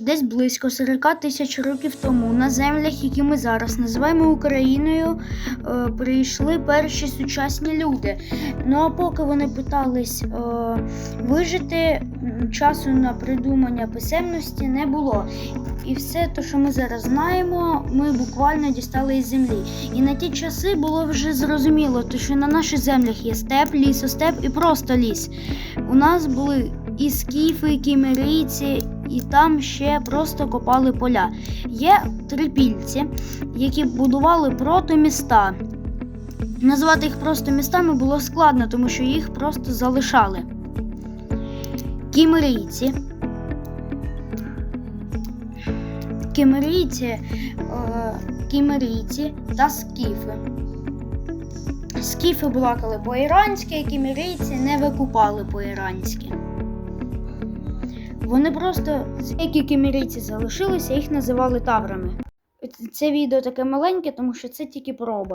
Десь близько 40 тисяч років тому на землях, які ми зараз називаємо Україною, е, прийшли перші сучасні люди. Ну а поки вони питались е, вижити, часу на придумання писемності не було. І все те, що ми зараз знаємо, ми буквально дістали із землі. І на ті часи було вже зрозуміло, що на наших землях є степ, лісостеп і просто ліс. У нас були і скіфи, і кімерійці, і там ще просто копали поля. Є трипільці, які будували протоміста. Назвати їх просто містами було складно, тому що їх просто залишали. Кімерійці. Кімерійці, е, кімерійці та скіфи. Скіфи балакали по-іранськи, кімерійці не викупали по-іранськи. Вони просто деякі кімерійці залишилися, їх називали таврами. Це відео таке маленьке, тому що це тільки проба.